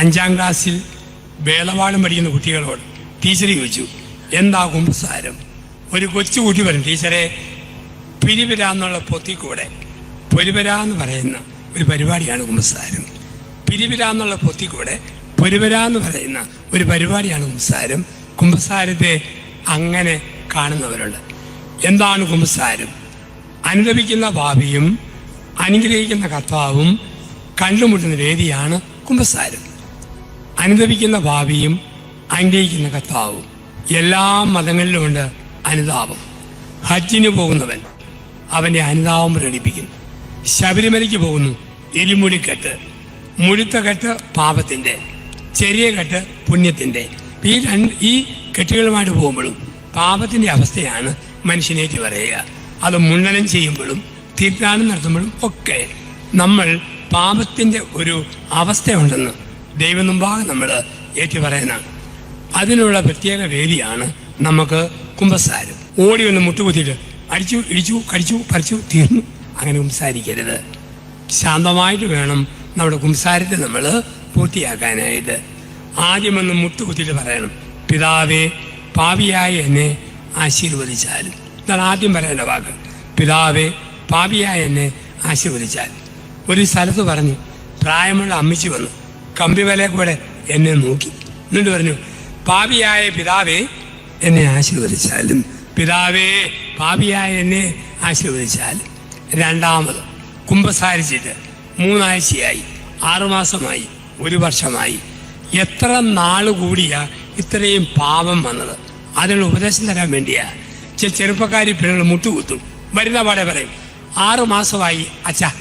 അഞ്ചാം ക്ലാസ്സിൽ വേളവാളം പഠിക്കുന്ന കുട്ടികളോട് ടീച്ചർ ചോദിച്ചു എന്താ കുമ്പസാരം? ഒരു കൊച്ചു കൂട്ടി പറയും ടീച്ചറെ പിരിവിര എന്നുള്ള പൊത്തിക്കൂടെ? പൊരിവര എന്ന് പറയുന്ന ഒരു പരിപാടിയാണ് കുമ്പസാരം. പിരിവിര എന്നുള്ള പൊത്തിക്കൂടെ? പൊരിവര എന്ന് പറയുന്ന ഒരു പരിപാടിയാണ് കുമ്പസാരം. കുമ്പസാരത്തെ അങ്ങനെ കാണുന്നവരുണ്ട്. എന്താണ് കുമ്പസാരം? അനുഭവിക്കുന്ന ഭാവിയും അനുഗ്രഹിക്കുന്ന കർത്താവും കണ്ടുമുട്ടുന്ന വേദിയാണ് കുമ്പസാരം. അനുദപിക്കുന്ന ഭാവിയും അനുഗ്രഹിക്കുന്ന കർത്താവും. എല്ലാ മതങ്ങളിലുമുണ്ട് അനുതാപം. ഹജ്ജിന് പോകുന്നവൻ അവന്റെ അനുതാപം പ്രകടിപ്പിക്കുന്നു. ശബരിമലയ്ക്ക് പോകുന്നു എരിമുടിക്കെട്ട്. മുഴുത്ത കെട്ട് പാപത്തിന്റെ ചെറിയ കെട്ട് പുണ്യത്തിന്റെ ഈ രണ്ട് ഈ കെട്ടുകളുമായിട്ട് പോകുമ്പോഴും പാപത്തിന്റെ അവസ്ഥയാണ് മനുഷ്യനേറ്റ് പറയുക അത് മുണ്ടനം ചെയ്യുമ്പോഴും തീർത്ഥാടനം നടത്തുമ്പോഴും ഒക്കെ നമ്മൾ പാപത്തിന്റെ ഒരു അവസ്ഥയുണ്ടെന്ന് ദൈവം മുമ്പാകെ നമ്മൾ ഏറ്റു പറയാനാണ് അതിനുള്ള പ്രത്യേക വേദിയാണ് നമുക്ക് കുമ്പസാരം. ഓടി ഒന്ന് മുട്ടുകുത്തിയിട്ട് അടിച്ചു ഇടിച്ചു കടിച്ചു പറിച്ചു തീർന്നു. അങ്ങനെ കുംസാരിക്കരുത് ശാന്തമായിട്ട് വേണം നമ്മുടെ കുംസാരത്തെ നമ്മൾ പൂർത്തിയാക്കാനായിട്ട്. ആദ്യം ഒന്ന് മുട്ടുകുത്തിയിട്ട് പറയണം പിതാവേ പാപിയായ എന്നെ ആശീർവദിച്ചാലും ഇതാണ് ആദ്യം പറയേണ്ട വാക്ക്. പിതാവേ പാപിയായ എന്നെ ആശീർവദിച്ചാൽ. ഒരു സ്ഥലത്ത് പറഞ്ഞു പ്രായമുള്ള അമ്മച്ചി വന്നു. കമ്പിവലെ കൂടെ എന്നെ നോക്കി. എന്നിട്ട് പറഞ്ഞു പാപിയായ പിതാവേ എന്നെ ആശീർവദിച്ചാലും. പിതാവേ പാപിയായ എന്നെ ആശീർവദിച്ചാലും. രണ്ടാമത് കുമ്പസാരിച്ചിട്ട് മൂന്നാഴ്ചയായി ആറുമാസമായി ഒരു വർഷമായി. എത്ര നാൾ കൂടിയാ ഇത്രയും പാപം വന്നത്? അതിനുള്ള ഉപദേശം തരാൻ വേണ്ടിയാ. ചില ചെറുപ്പക്കാരി പിള്ളേർ മുട്ടുകുത്തും. വരുന്ന പാടെ പറയും ആറു മാസമായി അച്ഛാ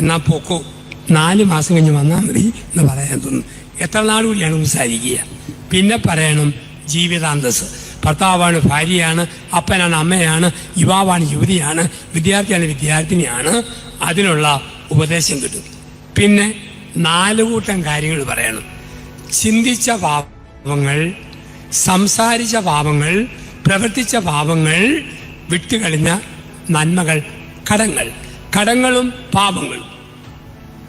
എന്നാ പോക്കോ. നാല് മാസം കഴിഞ്ഞ് വന്നാൽ മതി എന്ന് പറയാൻ തോന്നുന്നു. എത്ര നാൾ കൂടിയാണ് സംസാരിക്കുക? പിന്നെ പറയണം ജീവിതാന്തസ്. ഭർത്താവാണ് ഭാര്യയാണ് അപ്പനാണ് അമ്മയാണ് യുവാവാണ് യുവതിയാണ് വിദ്യാർത്ഥിയാണ് വിദ്യാർത്ഥിനിയാണ്. അതിനുള്ള ഉപദേശം കിട്ടും. പിന്നെ നാല് കൂട്ടം കാര്യങ്ങൾ പറയണം. ചിന്തിച്ച പാപങ്ങൾ സംസാരിച്ച പാപങ്ങൾ പ്രവർത്തിച്ച പാപങ്ങൾ വിട്ടുകളഞ്ഞ നന്മകൾ കടങ്ങൾ. കടങ്ങളും പാപങ്ങളും.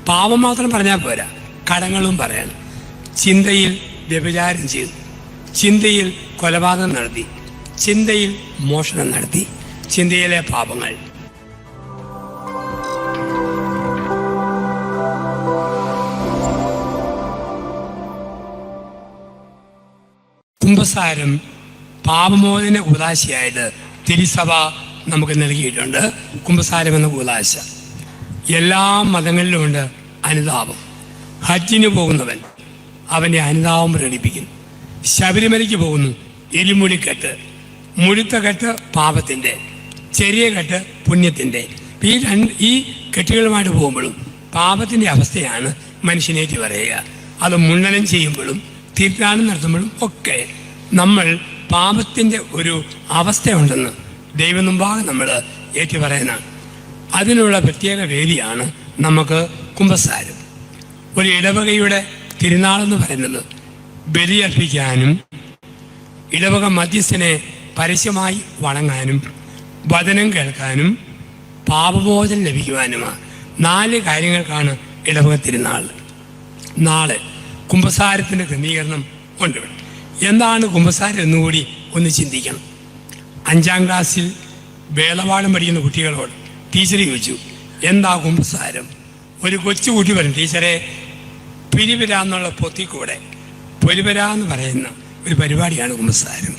പാപം മാത്രം പറഞ്ഞാൽ പോരാ. കടങ്ങളും പറയണം ചിന്തയിൽ വ്യഭിചാരം ചെയ്തു. ചിന്തയിൽ കൊലപാതകം നടത്തി. ചിന്തയിൽ മോഷണം നടത്തി. ചിന്തയിലെ പാപങ്ങൾ. കുംഭസാരം പാപമോചന കൂതാശിയായിട്ട് തിരുസഭ നമുക്ക് നൽകിയിട്ടുണ്ട്. കുംഭസാരം എന്ന കൂതാശ എല്ലാ മതങ്ങളിലുമുണ്ട് അനുതാപം. ഹജ്ജിന് പോകുന്നവൻ അവന്റെ അനുതാപം പ്രകടിപ്പിക്കുന്നു. ശബരിമലയ്ക്ക് പോകുന്നു എലിമുടിക്കെട്ട് മുഴുത്ത കെട്ട് പാപത്തിന്റെ ചെറിയ കെട്ട് പുണ്യത്തിന്റെ. ഈ രണ്ട് ഈ കെട്ടുകളുമായിട്ട് പോകുമ്പോഴും പാപത്തിന്റെ അവസ്ഥയാണ് മനുഷ്യനേറ്റ് പറയുക. അത് മുണ്ടനം ചെയ്യുമ്പോഴും തീർത്ഥാടനം നടത്തുമ്പോഴും ഒക്കെ നമ്മൾ പാപത്തിന്റെ ഒരു അവസ്ഥയുണ്ടെന്ന് ദൈവം മുമ്പാകെ നമ്മൾ ഏറ്റു പറയുന്നതാണ്. അതിനുള്ള പ്രത്യേക വേദിയാണ് നമുക്ക് കുംഭസാരം ഒരു ഇടവകയുടെ തിരുനാളെന്ന് പറയുന്നത് ബലിയർപ്പിക്കാനും ഇടവക മധ്യസ്ഥനെ പരസ്യമായി വണങ്ങാനും വചനം കേൾക്കാനും പാപമോചനം ലഭിക്കുവാനുമാണ്. നാല് കാര്യങ്ങൾക്കാണ് ഇടവക തിരുനാൾ. നാളെ കുംഭസാരത്തിന്റെ ക്രമീകരണം ഉണ്ട്. എന്താണ് കുംഭസാരം എന്നുകൂടി ഒന്ന് ചിന്തിക്കണം. അഞ്ചാം ക്ലാസ്സിൽ വേളവാളം പഠിക്കുന്ന കുട്ടികളോട് ടീച്ചർ ചോദിച്ചു എന്താ സാരം? ഒരു കൊച്ചു കുട്ടി പറയും ടീച്ചറെ പിരിവിര എന്നുള്ള പൊത്തിക്കൂടെ? പൊരുവര എന്ന് പറയുന്ന ഒരു പരിപാടിയാണ് കുമ്പസാരം.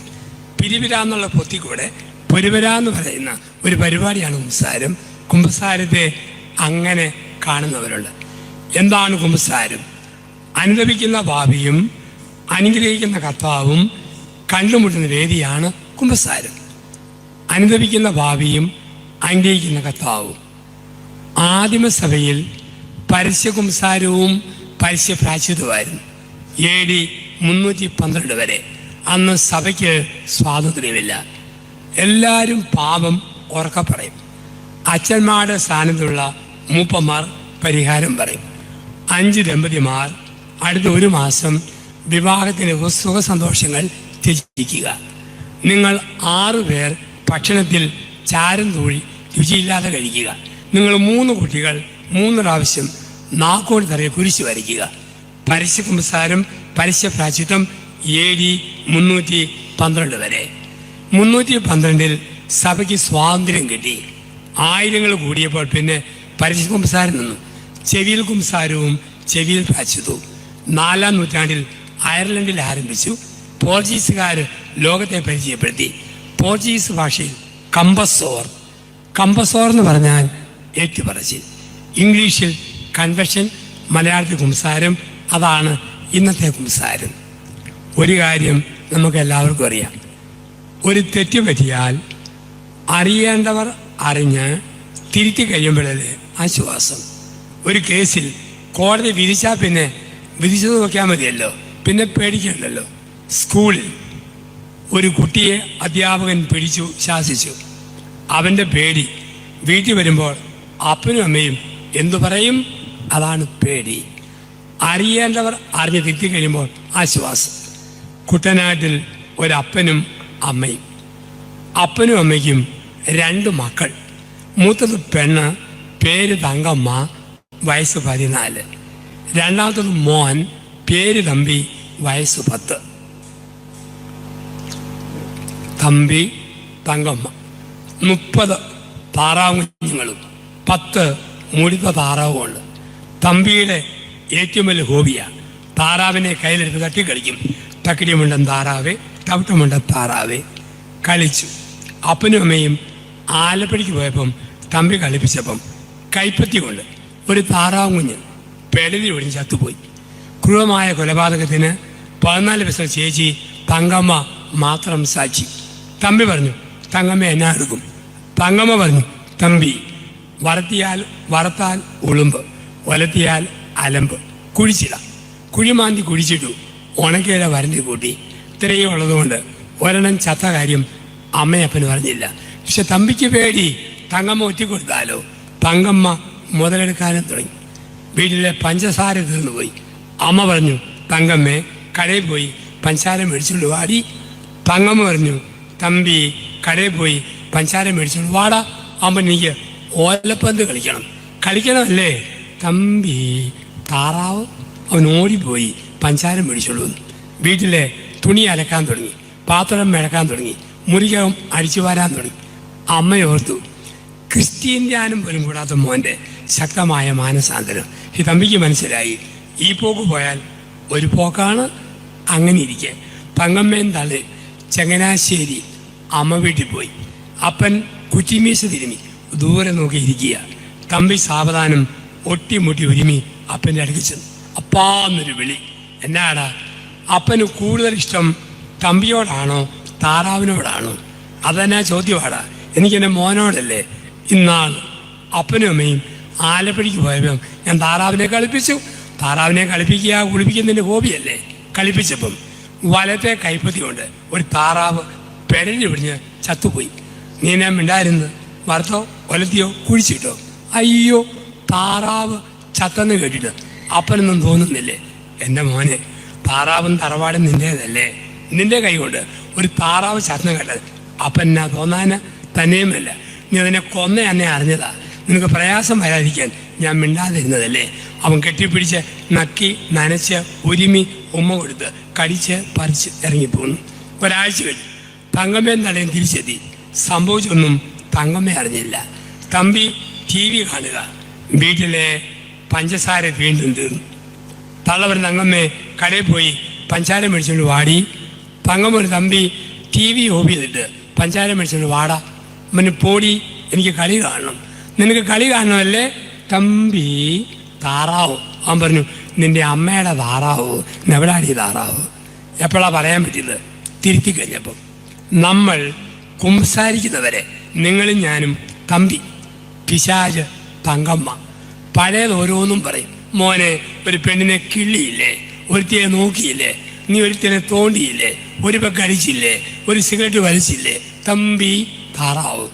പിരിവിര എന്നുള്ള പൊത്തിക്കൂടെ? പൊരുവര എന്ന് പറയുന്ന ഒരു പരിപാടിയാണ് കുമ്പസാരം. കുമ്പസാരത്തെ അങ്ങനെ കാണുന്നവരുണ്ട്. എന്താണ് കുമ്പസാരം? അനുഭവിക്കുന്ന ഭാവിയും അനുഗ്രഹിക്കുന്ന കർത്താവും കണ്ടുമുട്ടുന്ന വേദിയാണ് കുമ്പസാരം. അനുഭവിക്കുന്ന ഭാവിയും അനുഗ്രഹിക്കുന്ന കർത്താവ്. ആദിമസഭയിൽ പരസ്യകുംസാരവും പരസ്യപ്രാച്യത്വമായിരുന്നു എ ഡി മുന്നൂറ്റി പന്ത്രണ്ട് വരെ. അന്ന് സഭയ്ക്ക് സ്വാതന്ത്ര്യമില്ല. എല്ലാവരും പാപം ഉറക്ക പറയും. അച്ഛന്മാരുടെ സ്ഥാനത്തുള്ള മൂപ്പന്മാർ പരിഹാരം പറയും. അഞ്ച് ദമ്പതിമാർ അടുത്ത ഒരു മാസം വിവാഹത്തിന് സുഖസന്തോഷങ്ങൾ ത്യജിക്കുക. നിങ്ങൾ ആറുപേർ ഭക്ഷണത്തിൽ ചാരം തൂഴി രുചിയില്ലാതെ കഴിക്കുക. നിങ്ങൾ മൂന്ന് കുട്ടികൾ മൂന്ന് പ്രാവശ്യം നാക്കോട് തറയെ കുരിശ് വരയ്ക്കുക. പരസ്യ കുമ്പസാരം പരസ്യ പ്രാചിത്വം എ ഡി മുന്നൂറ്റി പന്ത്രണ്ട് വരെ. മുന്നൂറ്റി പന്ത്രണ്ടിൽ സഭയ്ക്ക് സ്വാതന്ത്ര്യം കിട്ടി. ആയിരങ്ങൾ കൂടിയപ്പോൾ പിന്നെ പരസ്യ കുമ്പസാരം നിന്നു. ചെവിയിൽ കുംസാരവും ചെവിയിൽ പ്രാചിത്വവും നാലാം നൂറ്റാണ്ടിൽ അയർലൻഡിൽ ആരംഭിച്ചു. പോർച്ചുഗീസുകാർ ലോകത്തെ പരിചയപ്പെടുത്തി. പോർച്ചുഗീസ് ഭാഷയിൽ കമ്പസോർ കമ്പസോർ എന്ന് പറഞ്ഞാൽ ഏറ്റുപറച്ചിൽ. ഇംഗ്ലീഷിൽ കൺവെഷൻ മലയാളത്തിൽ കുംസാരം അതാണ് ഇന്നത്തെ കുംസാരം. ഒരു കാര്യം നമുക്ക് എല്ലാവർക്കും അറിയാം. ഒരു തെറ്റ് പറ്റിയാൽ അറിയേണ്ടവർ അറിഞ്ഞ് തിരുത്തി കഴിയുമ്പോഴല്ലേ ആശ്വാസം. ഒരു കേസിൽ കോടതി വിധിച്ചാൽ പിന്നെ വിധിച്ചത് നോക്കിയാൽ മതിയല്ലോ. പിന്നെ പേടിക്കണ്ടല്ലോ. സ്കൂളിൽ ഒരു കുട്ടിയെ അധ്യാപകൻ പിടിച്ചു ശാസിച്ചു. അവന്റെ പേടി. വീട്ടിൽ വരുമ്പോൾ അപ്പനും അമ്മയും എന്തു പറയും? അതാണ് പേടി. അറിയേണ്ടവർ അറിഞ്ഞ് തിരുത്തി കഴിയുമ്പോൾ ആശ്വാസം. കുട്ടനാട്ടിൽ ഒരപ്പനും അമ്മയും. അപ്പനും അമ്മയ്ക്കും രണ്ട് മക്കൾ. മൂത്തത് പെണ്ണ് പേര് തങ്കമ്മ വയസ്സ് പതിനാല്. രണ്ടാമത്തത് മോൻ പേര് തമ്പി വയസ്സ് പത്ത്. തമ്പി തങ്കമ്മ. മുപ്പത് താറാവ് കുഞ്ഞുങ്ങളും പത്ത് മുടിത്ത താറാവുമുണ്ട് തമ്പിയുടെ ഏറ്റവും വലിയ ഹോബിയാണ് താറാവിനെ കയ്യിലെടുത്ത് തട്ടിക്കളിക്കും. തക്കിടിമുണ്ടൻ താറാവേ തവിട്ടുമുണ്ടൻ താറാവേ. കളിച്ചു. അപ്പനും അമ്മയും ആലപ്പടിക്ക് പോയപ്പം തമ്പി കളിപ്പിച്ചപ്പം കൈപ്പത്തി കൊണ്ട് ഒരു താറാവ് കുഞ്ഞ് പെടലി ഒടിഞ്ഞ് ചത്തുപോയി. ക്രൂരമായ കൊലപാതകത്തിന് പതിനാല് വയസ്സുള്ള ചേച്ചി തങ്കമ്മ മാത്രം സാക്ഷി. തമ്പി പറഞ്ഞു തങ്കമ്മ എന്നാ എടുക്കും. തങ്ങമ്മ പറഞ്ഞു തമ്പി വറത്തിയാൽ വറുത്താൽ ഉളുമ്പ് ഒലത്തിയാൽ അലമ്പ്. കുഴിച്ചിട. കുഴിമാന്തി കുഴിച്ചിട്ടു. ഉണക്കയുടെ വരണ്ടി കൂട്ടി. ഇത്രയും ഉള്ളതുകൊണ്ട് ഒരെണ്ണം ചത്ത കാര്യം അമ്മയപ്പന് പറഞ്ഞില്ല. പക്ഷെ തമ്പിക്ക് പേടി തങ്ങമ്മ ഒറ്റിക്കൊടുത്താലോ തങ്ങമ്മ മുതലെടുക്കാനും തുടങ്ങി. വീട്ടിലെ പഞ്ചസാര തീർന്നുപോയി അമ്മ പറഞ്ഞു തങ്കമ്മേ കടയിൽ പോയി പഞ്ചസാര മേടിച്ചുകൊണ്ട് വാടി. തങ്ങമ്മ പറഞ്ഞു തമ്പി കടയിൽ പോയി പഞ്ചാര മേടിച്ചോണ്ട് വാടാ. അമ്മ എനിക്ക് ഓലപ്പന്ത് കളിക്കണം. കളിക്കണമല്ലേ? തമ്പി താറാവ് അവൻ ഓടിപ്പോയി. പഞ്ചാര മേടിച്ചോളൂ. വീട്ടിലെ തുണി അലക്കാൻ തുടങ്ങി. പാത്രം മിഴക്കാൻ തുടങ്ങി. മുറിക്കകം അടിച്ചു വരാൻ തുടങ്ങി. അമ്മയോർത്തു ക്രിസ്ത്യൻ ധ്യാനം പോലും കൂടാത്ത മോന്റെ ശക്തമായ മാനസാന്തരം. ഈ തമ്പിക്ക് മനസ്സിലായി ഈ പോക്ക് പോയാൽ ഒരു പോക്കാണ് അങ്ങനെ ഇരിക്കെ. തങ്ങമ്മേൻ തള്ളി ചങ്ങനാശ്ശേരി അമ്മ വീട്ടിൽ പോയി. അപ്പൻ കുറ്റിമീശ തിരുമി. ദൂരെ നോക്കി ഇരിക്കുക. തമ്പി സാവധാനം ഒട്ടിമുട്ടി ഒരുമി അപ്പന്റെ അടുക്കി ചെന്നു. അപ്പാന്നൊരു വിളി. എന്നാടാ? അപ്പന് കൂടുതൽ ഇഷ്ടം തമ്പിയോടാണോ താറാവിനോടാണോ? അതെന്നാ ചോദ്യമാടാ? എനിക്കെന്റെ മോനോടല്ലേ? ഇന്നാൾ അപ്പനും അമ്മയും ആലപ്പുഴയ്ക്ക് പോയപ്പോൾ ഞാൻ താറാവിനെ കളിപ്പിച്ചു. താറാവിനെ കളിപ്പിക്കുക കുളിപ്പിക്കുന്നതിന്റെ ഹോബിയല്ലേ? കളിപ്പിച്ചപ്പം വലത്തെ കൈപ്പത്തി കൊണ്ട് ഒരു താറാവ് പെരഞ്ഞു പിടിഞ്ഞ് ചത്തുപോയി. നീ ഞാൻ മിണ്ടായിരുന്നു വറുത്തോ ഒലത്തിയോ കുഴിച്ചിട്ടോ? അയ്യോ താറാവ് ചത്തെന്ന് കേട്ടിട്ട് അപ്പനൊന്നും തോന്നുന്നില്ലേ? എന്റെ മോനെ താറാവും തറവാടും നിന്റേതല്ലേ നിന്റെ കൈകൊണ്ട് ഒരു താറാവ് ചത്തന്ന് കേട്ടത് അപ്പൻ എന്നാ തോന്നാന്? തന്നെയുമല്ല. നീ അതിനെ കൊന്ന എന്നെ അറിഞ്ഞതാ. നിനക്ക് പ്രയാസം വരാതിരിക്കാൻ ഞാൻ മിണ്ടാതിരുന്നതല്ലേ? അവൻ കെട്ടിപ്പിടിച്ച് നക്കി നനച്ച് ഒരുമി ഉമ്മ കൊടുത്ത് കടിച്ച് പറിച്ച് ഇറങ്ങിപ്പോന്നു. ഒരാഴ്ച കഴിഞ്ഞു. തങ്കമ്മയും നിലയം തിരിച്ചെത്തി. സംഭവിച്ചൊന്നും തങ്കമ്മ അറിഞ്ഞില്ല. തമ്പി ടി വി കാണുക. വീട്ടിലെ പഞ്ചസാര വീണ്ടും തീർന്നു. തള്ളവർ തങ്കമ്മേ കടയിൽ പോയി പഞ്ചാര മേടിച്ചുകൊണ്ട് വാടി. തങ്കമ്മ ഒരു തമ്പി ടി വി ഓഫ് ചെയ്തിട്ട് പഞ്ചാര മേടിച്ചുകൊണ്ട് വാടാ. മുന്നെ പോടി എനിക്ക് കളി കാണണം. നിനക്ക് കളി കാണണമല്ലേ? തമ്പി താറാവ്. അവൻ പറഞ്ഞു നിന്റെ അമ്മയുടെ താറാവ് എവിടാണ് ഈ താറാവ്. എപ്പോഴാണ് പറയാൻ പറ്റിയത്? തിരുത്തി കഴിഞ്ഞപ്പം. നമ്മൾ കുംസാരിക്കുന്നവരെ നിങ്ങളും ഞാനും തമ്പി പിശാജ് തങ്കമ്മ. പഴയത് ഓരോന്നും പറയും. മോനെ ഒരു പെണ്ണിനെ കിള്ളിയില്ലേ? ഒരുത്തിയെ നോക്കിയില്ലേ? നീ ഒരുത്തിനെ തോണ്ടിയില്ലേ? ഒരു പെക്ക് അടിച്ചില്ലേ ഒരു സിഗരറ്റ് വലിച്ചില്ലേ? തമ്പി താറാവ്.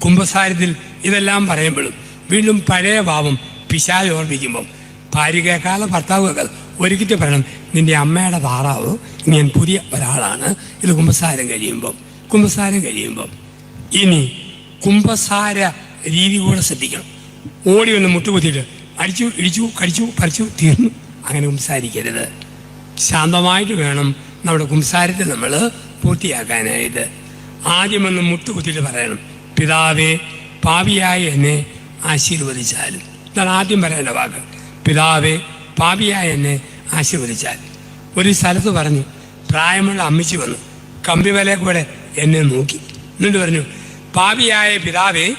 കുംഭസാരത്തിൽ ഇതെല്ലാം പറയുമ്പോഴും വീണ്ടും പഴയ ഭാവം പിശാജ് ഓർമ്മിക്കുമ്പം ഭാര്യ കേൾക്കാതെ ഭർത്താവ് കേൾക്കാതെ ഒരിക്കലും പറയണം. നിന്റെ അമ്മയുടെ താറാവ് ഞാൻ പുതിയ ഒരാളാണ്. ഇത് കുംഭസാരം കഴിയുമ്പം കുംഭസാരം കഴിയുമ്പം. ഇനി കുമ്പസാര രീതി കൂടെ ശ്രദ്ധിക്കണം. ഓടി ഒന്ന് മുട്ടുകുത്തിയിട്ട് അടിച്ചു ഇടിച്ചു കടിച്ചു പറിച്ചു തീർന്നു. അങ്ങനെ കുംസാരിക്കരുത് ശാന്തമായിട്ട് വേണം നമ്മുടെ കുംസാരത്തെ നമ്മൾ പൂർത്തിയാക്കാനായിട്ട്. ആദ്യം ഒന്ന് മുട്ടുകുത്തിയിട്ട് പറയണം. പിതാവേ പാവിയായി എന്നെ ആശീർവദിച്ചാലും. ഇതാണ് ആദ്യം പറയേണ്ട വാക്ക്. പിതാവേ പാപിയായ എന്നെ ആശീർവദിച്ചാൽ. ഒരു സ്ഥലത്ത് പറഞ്ഞു പ്രായമുള്ള അമ്മച്ചി വന്നു. കമ്പി വല കൂടെ എന്നെ നോക്കി. എന്നിട്ട് പറഞ്ഞു പാപിയായ പിതാവേ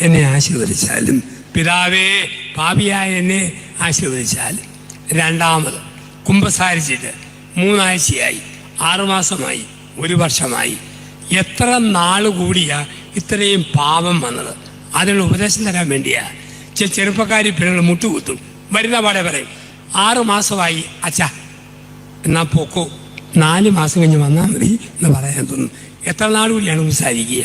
എന്നെ ആശീർവദിച്ചാലും. പിതാവേ പാപിയായ എന്നെ ആശീർവദിച്ചാലും. രണ്ടാമത് കുമ്പസാരിച്ചിട്ട് മൂന്നാഴ്ചയായി ആറുമാസമായി ഒരു വർഷമായി. എത്ര നാൾ കൂടിയാ ഇത്രയും പാപം വന്നത്? അതിനുള്ള ഉപദേശം തരാൻ വേണ്ടിയാ. ചെറുപ്പക്കാരി പിള്ളേർ മുട്ടുകുത്തും. വരുന്ന പാടെ പറയും ആറു മാസമായി. അച്ഛാ എന്നാ പോക്കോ. നാല് മാസം കഴിഞ്ഞ് വന്നാൽ മതി എന്ന് പറയാൻ തോന്നുന്നു. എത്ര നാൾ കൂടിയാണ് സംസാരിക്കുക?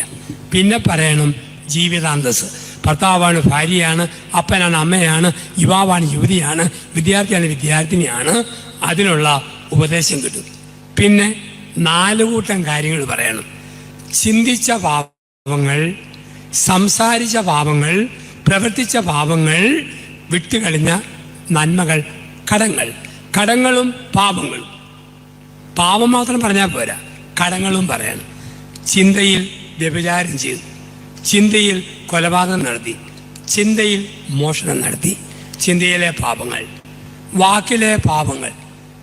പിന്നെ പറയണം ജീവിതാന്തസ്. ഭർത്താവാണ് ഭാര്യയാണ് അപ്പനാണ് അമ്മയാണ് യുവാവാണ് യുവതിയാണ് വിദ്യാർത്ഥിയാണ് വിദ്യാർത്ഥിനിയാണ്. അതിനുള്ള ഉപദേശം കിട്ടും. പിന്നെ നാല് കൂട്ടം കാര്യങ്ങൾ പറയണം. ചിന്തിച്ച പാപങ്ങൾ സംസാരിച്ച പാപങ്ങൾ പ്രവർത്തിച്ച പാപങ്ങൾ വിട്ടുകളഞ്ഞ നന്മകൾ കടങ്ങൾ. കടങ്ങളും പാപങ്ങളും. പാപം മാത്രം പറഞ്ഞാൽ പോരാ. കടങ്ങളും പറയണം ചിന്തയിൽ വ്യഭിചാരം ചെയ്തു ചിന്തയിൽ കൊലപാതകം നടത്തി. ചിന്തയിൽ മോഷണം നടത്തി. ചിന്തയിലെ പാപങ്ങൾ. വാക്കിലെ പാപങ്ങൾ.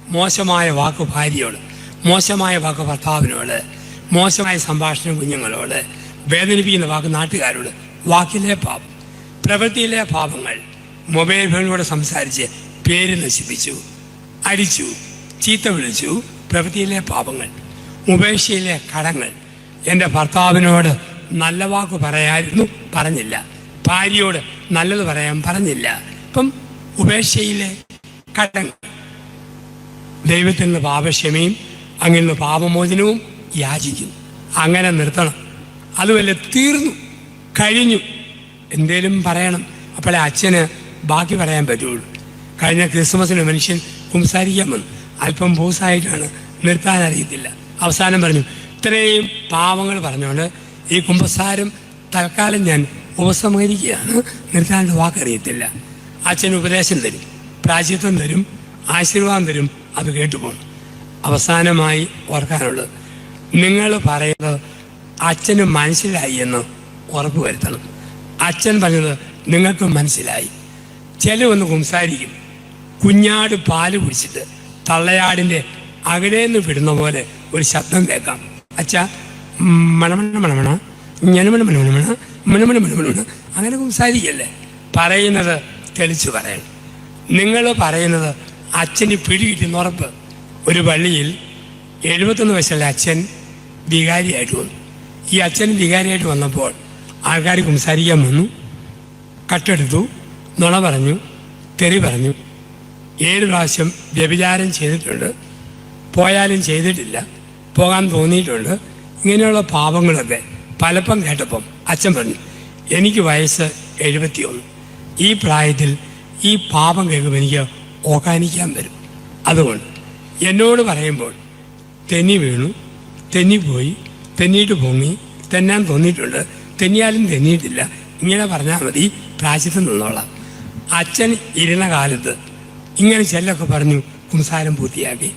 മോശമായ വാക്ക് ഭാര്യയോട് മോശമായ വാക്ക് ഭർത്താവിനോട് മോശമായ സംഭാഷണം കുഞ്ഞുങ്ങളോട് വേദനിപ്പിക്കുന്ന വാക്ക് നാട്ടുകാരോട് വാക്കിലെ പാപം. പ്രവൃത്തിയിലെ പാപങ്ങൾ. മൊബൈൽ ഫോണിലൂടെ സംസാരിച്ച് പേര് നശിപ്പിച്ചു അടിച്ചു ചീത്ത വിളിച്ചു പ്രവൃത്തിയിലെ പാപങ്ങൾ ഉപേക്ഷയിലെ കടങ്ങൾ. എന്റെ ഭർത്താവിനോട് നല്ല വാക്ക് പറയായിരുന്നു പറഞ്ഞില്ല. ഭാര്യയോട് നല്ലത് പറയാൻ പറഞ്ഞില്ല. ഇപ്പം ഉപേക്ഷയിലെ കടങ്ങൾ. ദൈവത്തിൽ നിന്ന് പാപക്ഷമയും അങ്ങനെ നിന്ന് പാപമോചനവും യാചിക്കുന്നു അങ്ങനെ നിർത്തണം. അതുമല്ല തീർന്നു കഴിഞ്ഞു. എന്തേലും പറയണം. അപ്പോഴേ അച്ഛന് ബാക്കി പറയാൻ പറ്റുള്ളൂ. കഴിഞ്ഞ ക്രിസ്മസിന് മനുഷ്യൻ കുംസാരിക്കാൻ അല്പം ബോസായിട്ടാണ്. നിർത്താൻ അറിയത്തില്ല. അവസാനം പറഞ്ഞു ഇത്രയും പാവങ്ങൾ പറഞ്ഞുകൊണ്ട് ഈ കുംഭസാരം തൽക്കാലം ഞാൻ ഉപസംഹരിക്കുകയാണ്. നിർത്താനുള്ള വാക്കറിയത്തില്ല അച്ഛൻ ഉപദേശം തരും പ്രാചിത്വം തരും ആശീർവാദം തരും അത് കേട്ടുപോകണം അവസാനമായി ഓർക്കാനുള്ളത് നിങ്ങൾ പറയുന്നത് അച്ഛന് മനസ്സിലായി എന്ന് ഉറപ്പ് വരുത്തണം അച്ഛൻ പറഞ്ഞത് നിങ്ങൾക്ക് മനസ്സിലായി. ചില ഒന്ന് സംസാരിക്കും കുഞ്ഞാട് പാൽ കുടിച്ചിട്ട് തള്ളയാടിന്റെ അകലേന്ന് വിടുന്ന പോലെ ഒരു ശബ്ദം കേൾക്കാം. അച്ഛ മണമണ മണമണ ഞനമണ മണമണമണ മണമണ മണമണമണ അങ്ങനെ സംസാരിക്കല്ലേ? പറയുന്നത് തെളിച്ചു പറയണം. നിങ്ങൾ പറയുന്നത് അച്ഛന് പിടികിട്ടുന്ന ഉറപ്പ്. ഒരു പള്ളിയിൽ എഴുപത്തൊന്ന് വയസ്സുള്ള അച്ഛൻ വികാരിയായിട്ട് വന്നു. ഈ അച്ഛൻ വികാരിയായിട്ട് വന്നപ്പോൾ ആൾക്കാർ സംസാരിക്കാൻ വന്നു. കട്ടെടുത്തു നുണ പറഞ്ഞു തെറി പറഞ്ഞു. ഏഴ് പ്രാവശ്യം വ്യഭിചാരം ചെയ്തിട്ടുണ്ട്. പോയാലും ചെയ്തിട്ടില്ല. പോകാൻ തോന്നിയിട്ടുണ്ട്. ഇങ്ങനെയുള്ള പാപങ്ങളൊക്കെ പലപ്പം കേട്ടപ്പം അച്ഛൻ പറഞ്ഞു എനിക്ക് വയസ്സ് എഴുപത്തിയൊന്ന്. ഈ പ്രായത്തിൽ ഈ പാപം കേൾക്കുമ്പോൾ എനിക്ക് ഓക്കാനിക്കാൻ വരും. അതുകൊണ്ട് എന്നോട് പറയുമ്പോൾ തെന്നി വീണു തെന്നിപ്പോയി തെന്നിയിട്ട് പൊങ്ങി തെന്നാൻ തോന്നിയിട്ടുണ്ട്. തെന്നിയാലും തെന്നിയിട്ടില്ല. ഇങ്ങനെ പറഞ്ഞാൽ മതി പ്രായശ്ചിത്തം നിന്നോളാം. അച്ഛൻ ഇരുന്ന കാലത്ത് ഇങ്ങനെ ചെല്ലൊക്കെ പറഞ്ഞു കുംസാരം പൂർത്തിയാക്കി.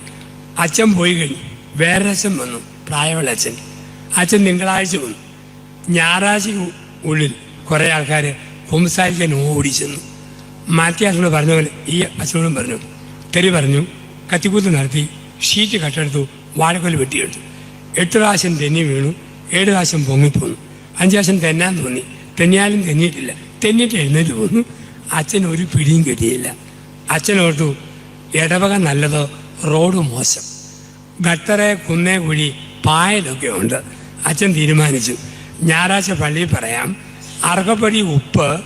അച്ഛൻ പോയി കഴിഞ്ഞു. വേറെ അച്ഛൻ വന്നു പ്രായമുള്ള അച്ഛൻ. അച്ഛൻ തിങ്കളാഴ്ച വന്നു. ഞായറാഴ്ച ഉള്ളിൽ കുറേ ആൾക്കാർ കുംസാരിക്കാൻ ഓടിച്ചെന്നു മാറ്റി അച്ഛനോട് പറഞ്ഞ പോലെ ഈ അച്ഛനോടും പറഞ്ഞു. തെറി പറഞ്ഞു കത്തിക്കൂത്ത് നടത്തി ഷീറ്റ് കട്ടെടുത്തു വാഴക്കൊല വെട്ടിയെടുത്തു. എട്ട് പ്രാവശ്യം തെന്നി വീണു ഏഴ് പ്രാവശ്യം പൊങ്ങിപ്പോന്നു. അഞ്ച് പ്രാവശ്യം തെന്നാൻ തോന്നി. തെന്നിയാലും തെന്നിയിട്ടില്ല. തെന്നിട്ട് എഴുന്നേറ്റ് പോന്നു. അച്ഛൻ ഒരു പിടിയും കിട്ടിയില്ല. അച്ഛനോർത്തു ഇടവക നല്ലത് റോഡ് മോശം. ഗട്ടറെ കുന്നേ കുഴി പായലൊക്കെ ഉണ്ട്. അച്ഛൻ തീരുമാനിച്ചു. ഞായറാഴ്ച പള്ളിയിൽ പറയാം. അർഹപ്പടി ഉപ്പ്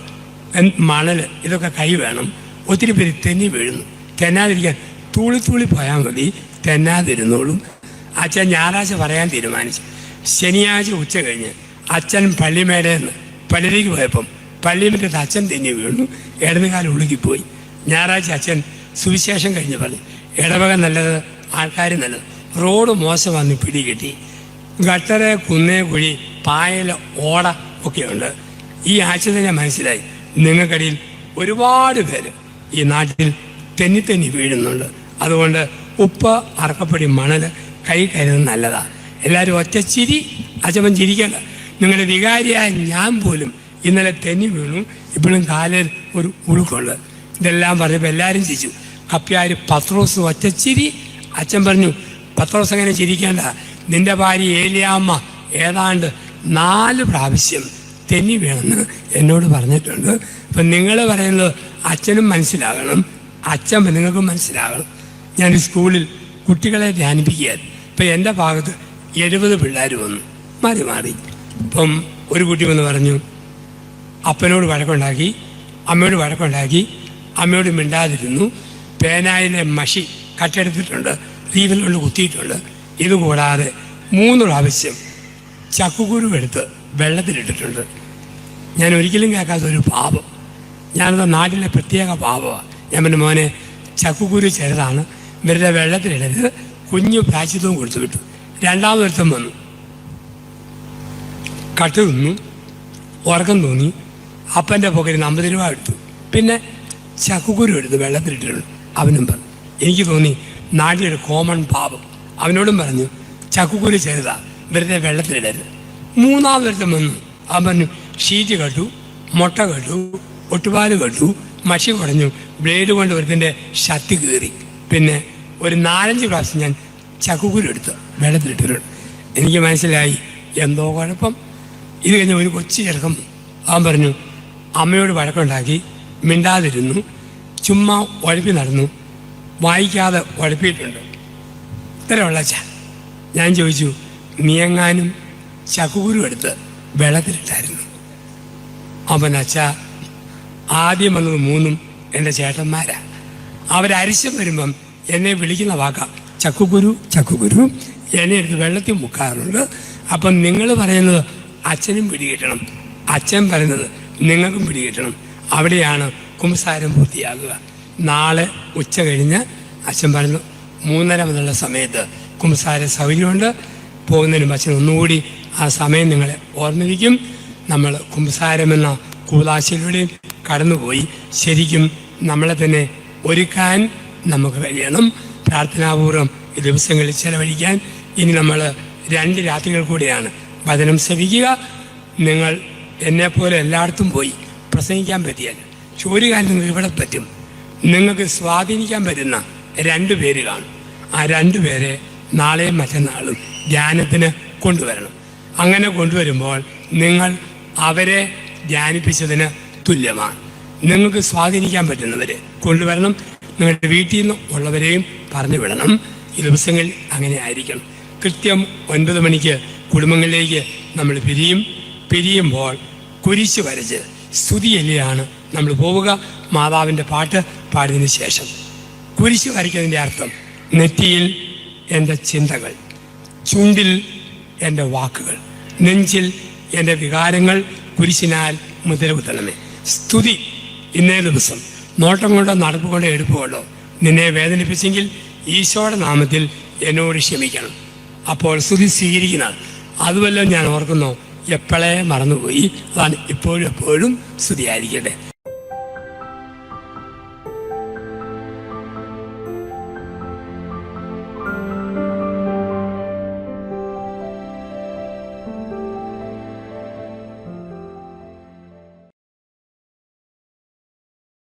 മണൽ ഇതൊക്കെ കൈ വേണം. ഒത്തിരി പേര് തെന്നി വീഴുന്നു. തെന്നാതിരിക്കാൻ തൂളി തൂളി പോയാൽ മതി. തെന്നാതിരുന്നോളും. അച്ഛൻ ഞായറാഴ്ച പറയാൻ തീരുമാനിച്ചു. ശനിയാഴ്ച ഉച്ച കഴിഞ്ഞ് അച്ഛൻ പള്ളിമേടേന്ന് പള്ളിയിലേക്ക് പോയപ്പം പള്ളിമറ്റത്ത് അച്ഛൻ തെന്നി വീണു. ഇടതുകാലം ഉളുകിപ്പോയി. ഞായറാഴ്ച അച്ഛൻ സുവിശേഷം കഴിഞ്ഞ് പറഞ്ഞു ഇടവക നല്ലത് ആൾക്കാർ നല്ലത്. റോഡ് മോശം വന്ന് പിടികിട്ടി ഗട്ടറ് കുന്നേ കുഴി പായൽ ഓട ഒക്കെയുണ്ട്. ഈ ആഴ്ച തന്നെ മനസ്സിലായി. നിങ്ങൾക്കിടയിൽ ഒരുപാട് പേര് ഈ നാട്ടിൽ തെന്നി തെന്നി വീഴുന്നുണ്ട്. അതുകൊണ്ട് ഉപ്പ് അറക്കപ്പൊടി മണൽ കൈ കരുതുന്നത് നല്ലതാണ് എല്ലാവരും ഒറ്റച്ചിരി അച്ഛൻ ചിരിക്കണ്ട. നിങ്ങളുടെ വികാരിയായ ഞാൻ പോലും ഇന്നലെ തെന്നി വീണു. ഇപ്പോഴും കാലിൽ ഒരു ഉളുക്കുണ്ട് ഇതെല്ലാം പറഞ്ഞപ്പോൾ എല്ലാവരും ചിരിച്ചു. കപ്പ്യാർ പത്രോസ് ഒറ്റച്ചിരി അച്ഛൻ പറഞ്ഞു പത്രോസ് അങ്ങനെ ചിരിക്കേണ്ട. നിന്റെ ഭാര്യ ഏലിയാമ്മ ഏതാണ്ട് നാല് പ്രാവശ്യം തെന്നി വേണമെന്ന് എന്നോട് പറഞ്ഞിട്ടുണ്ട്. അപ്പം നിങ്ങൾ പറയുന്നത് അച്ഛനും മനസ്സിലാകണം. അച്ഛൻ നിങ്ങൾക്കും മനസ്സിലാകണം. ഞാൻ സ്കൂളിൽ കുട്ടികളെ ധ്യാനിപ്പിക്കുകയായിരുന്നു. ഇപ്പം എന്റെ ഭാഗത്ത് എഴുപത് പിള്ളേർ വന്നു. മാറി മാറി. ഇപ്പം ഒരു കുട്ടി വന്ന് പറഞ്ഞു അപ്പനോട് വഴക്കുണ്ടാക്കി അമ്മയോട് വഴക്കുണ്ടാക്കി അമ്മയോട് മിണ്ടാതിരുന്നു. പേനായിലെ മഷി കട്ടെടുത്തിട്ടുണ്ട് റീവിൽ കുത്തിയിട്ടുണ്ട്. ഇതുകൂടാതെ മൂന്ന് പ്രാവശ്യം ചക്കുകുരു എടുത്ത് വെള്ളത്തിലിട്ടിട്ടുണ്ട്. ഞാൻ ഒരിക്കലും കേൾക്കാത്ത ഒരു പാപം. ഞാനത് നാട്ടിലെ പ്രത്യേക പാപമാണ് ഞാൻ പിന്നെ മോനെ ചക്കുകുരു ചെറുതാണ് വെറുതെ വെള്ളത്തിലിടരുത്. കുഞ്ഞു പ്രാച്ചിത്വം കൊടുത്തു വിട്ടു. രണ്ടാമതൊരുത്തം വന്നു. കട്ട് തിന്നു. ഉറക്കം തോന്നി. അപ്പന്റെ പുകരി അമ്പത് രൂപ എടുത്തു. പിന്നെ ചക്കുകുരു എടുത്ത് വെള്ളത്തിലിട്ടിട്ടുണ്ട് അവനും പറഞ്ഞു എനിക്ക് തോന്നി നാട്ടിലൊരു കോമൺ പാപം. അവനോടും പറഞ്ഞു ചക്കുകുരു ചെറുതാ വെറുതെ വെള്ളത്തിലിടരുത്. മൂന്നാമതൊരുത്തം വന്നു. അവൻ പറഞ്ഞു ഷീറ്റ് കെട്ടു മുട്ട കെട്ടു ഒട്ടുപാൽ കെട്ടു. മഷി കുടഞ്ഞു ബ്ലേഡ് കൊണ്ട് ഒരുത്തിന്റെ ശക്തി കീറി. പിന്നെ ഒരു നാലഞ്ച് പ്രാവശ്യം ഞാൻ ചക്കുകുരു എടുത്ത് വെള്ളത്തിലിട്ടിട്ടുണ്ട് എനിക്ക് മനസ്സിലായി എന്തോ കുഴപ്പം. ഇത് കഴിഞ്ഞ് ഒരു കൊച്ചു ചെറുക്കം അവൻ പറഞ്ഞു അമ്മയോട് വഴക്കുണ്ടാക്കി മിണ്ടാതിരുന്നു. ചുമ്മാ ഉഴപ്പി നടന്നു. വായിക്കാതെ ഉഴപ്പിയിട്ടുണ്ട് ഇത്രയുള്ള ച. ഞാൻ ചോദിച്ചു നീങ്ങാനും ചക്കുകുരു എടുത്ത് വെള്ളത്തിലിട്ടായിരുന്നു? അവൻ അച്ഛ ആദ്യം വന്നത് മൂന്നും എന്റെ ചേട്ടന്മാരാ. അവരരിശം വരുമ്പം എന്നെ വിളിക്കുന്ന വാക്ക. ചക്കുകുരു ചക്കുകുരു എന്നെ എടുത്ത് വെള്ളത്തിൽ മുക്കാറുണ്ട്. അപ്പം നിങ്ങൾ പറയുന്നത് അച്ഛനും പിടികിട്ടണം. അച്ഛൻ പറയുന്നത് നിങ്ങൾക്കും പിടികിട്ടണം. അവിടെയാണ് കുംസാരം പൂർത്തിയാകുക. നാളെ ഉച്ച കഴിഞ്ഞ് അച്ഛൻ പറഞ്ഞു മൂന്നര മുതലുള്ള സമയത്ത് കുംസാര സൗകര്യമുണ്ട്. പോകുന്നതിന് അച്ഛൻ ഒന്നുകൂടി ആ സമയം നിങ്ങളെ ഓർമ്മിപ്പിക്കും. നമ്മൾ കുംസാരം എന്ന കൂതാശയിലൂടെയും കടന്നുപോയി ശരിക്കും നമ്മളെ തന്നെ ഒരുക്കാൻ നമുക്ക് കഴിയണം. പ്രാർത്ഥനാപൂർവം ഈ ദിവസങ്ങളിൽ ചെലവഴിക്കാൻ. ഇനി നമ്മൾ രണ്ട് രാത്രികൾ കൂടിയാണ് വചനം ശ്രമിക്കുക നിങ്ങൾ എന്നെപ്പോലെ എല്ലായിടത്തും പോയി പ്രസംഗിക്കാൻ പറ്റിയാൽ പക്ഷെ ഒരു കാര്യം നിങ്ങൾക്ക് ഇവിടെ പറ്റും. നിങ്ങൾക്ക് സ്വാധീനിക്കാൻ പറ്റുന്ന രണ്ട് പേര് കാണും. ആ രണ്ടു പേരെ നാളെയും മറ്റന്നാളും ധ്യാനത്തിന് കൊണ്ടുവരണം. അങ്ങനെ കൊണ്ടുവരുമ്പോൾ നിങ്ങൾ അവരെ ധ്യാനിപ്പിച്ചതിന് തുല്യമാണ്. നിങ്ങൾക്ക് സ്വാധീനിക്കാൻ പറ്റുന്നവരെ കൊണ്ടുവരണം. നിങ്ങളുടെ വീട്ടിൽ നിന്ന് ഉള്ളവരെയും പറഞ്ഞു വിടണം. ഈ ദിവസങ്ങളിൽ അങ്ങനെ ആയിരിക്കണം. കൃത്യം ഒൻപത് മണിക്ക് കുടുംബങ്ങളിലേക്ക് നമ്മൾ പിരിയും. പിരിയുമ്പോൾ കുരിശ് വരച്ച് സ്തുതിയല്ലിയാണ്. നമ്മൾ പോവുക. മാതാവിന്റെ പാട്ട് പാടിയതിന് ശേഷം കുരിശ് വരയ്ക്കുന്നതിന്റെ അർത്ഥം നെറ്റിയിൽ എന്റെ ചിന്തകൾ ചുണ്ടിൽ എന്റെ വാക്കുകൾ നെഞ്ചിൽ എന്റെ വികാരങ്ങൾ കുരിശിനാൽ മുദ്ര കുത്തണമേ സ്തുതി ഇന്നേ ദിവസം. നോട്ടം കൊണ്ടോ നടപ്പ് കൊണ്ടോ എടുപ്പ് കൊണ്ടോ നിന്നെ വേദനിപ്പിച്ചെങ്കിൽ ഈശോയുടെ നാമത്തിൽ എന്നോട് ക്ഷമിക്കണം. അപ്പോൾ സ്തുതി സ്വീകരിക്കുന്ന അതുവല്ലോ ഞാൻ ഓർക്കുന്നു. എപ്പോഴേ മറന്നുപോയി? അതാണ് ഇപ്പോഴും എപ്പോഴും സ്തുതിയായിരിക്കട്ടെ.